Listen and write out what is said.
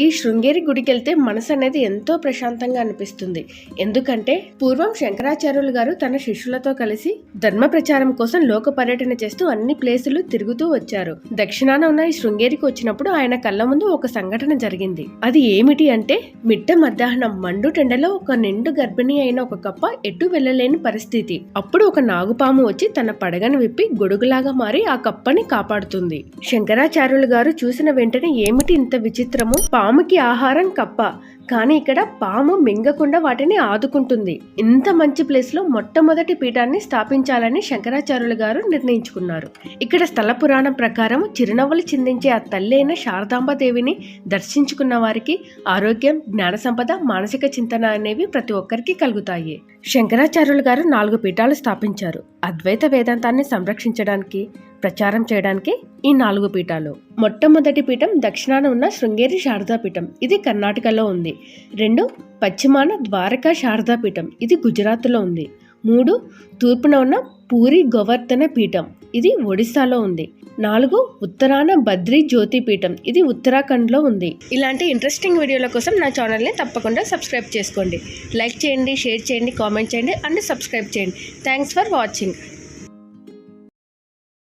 ఈ శృంగేరి గుడికి వెళ్తే మనసు అనేది ఎంతో ప్రశాంతంగా అనిపిస్తుంది. ఎందుకంటే పూర్వం శంకరాచార్యులు గారు తన శిష్యులతో కలిసి ధర్మ ప్రచారం కోసం లోక పర్యటన చేస్తూ అన్ని ప్లేసులు తిరుగుతూ వచ్చారు. దక్షిణాన ఉన్న ఈ శృంగేరికి వచ్చినప్పుడు ఆయన కళ్ళ ముందు ఒక సంఘటన జరిగింది. అది ఏమిటి అంటే మిట్ట మధ్యాహ్నం మండు టెండలో ఒక నిండు గర్భిణి అయిన ఒక కప్ప ఎటు వెళ్ళలేని పరిస్థితి. అప్పుడు ఒక నాగుపాము వచ్చి తన పడగను విప్పి గొడుగులాగా మారి ఆ కప్పని కాపాడుతుంది. శంకరాచార్యులు గారు చూసిన వెంటనే ఏమిటి ఇంత విచిత్రము? పాముకి ఆహారం కప్ప. కానీ ఇక్కడ పాము మింగకుండా వాటిని ఆదుకుంటుంది. ఇంత మంచి ప్లేస్లో మొట్టమొదటి పీఠాన్ని స్థాపించాలని శంకరాచార్యులు గారు నిర్ణయించుకున్నారు. ఇక్కడ స్థల పురాణం ప్రకారం చిరునవ్వులు చిందించే ఆ తల్లి అయిన శారదాంబదేవిని దర్శించుకున్న వారికి ఆరోగ్యం జ్ఞాన సంపద మానసిక చింతన అనేవి ప్రతి ఒక్కరికి కలుగుతాయి. శంకరాచార్యులు గారు నాలుగు పీఠాలు స్థాపించారు. అద్వైత వేదాంతాన్ని సంరక్షించడానికి ప్రచారం చేయడానికి ఈ నాలుగు పీఠాలు. మొట్టమొదటి పీఠం దక్షిణాన ఉన్న శృంగేరి శారదా పీఠం ఇది కర్ణాటకలో ఉంది. రెండు పశ్చిమాన ద్వారకా శారదా పీఠం ఇది గుజరాత్లో ఉంది. మూడు తూర్పున ఉన్న పూరి గోవర్ధన పీఠం. ఇది ఒడిశాలో ఉంది. నాలుగు ఉత్తరాన బద్రీ జ్యోతి పీఠం. ఇది ఉత్తరాఖండ్లో ఉంది. ఇలాంటి ఇంట్రెస్టింగ్ వీడియోల కోసం నా ఛానల్ని తప్పకుండా సబ్స్క్రైబ్ చేసుకోండి. లైక్ చేయండి షేర్ చేయండి కామెంట్ చేయండి అండ్ సబ్స్క్రైబ్ చేయండి. Thanks for watching.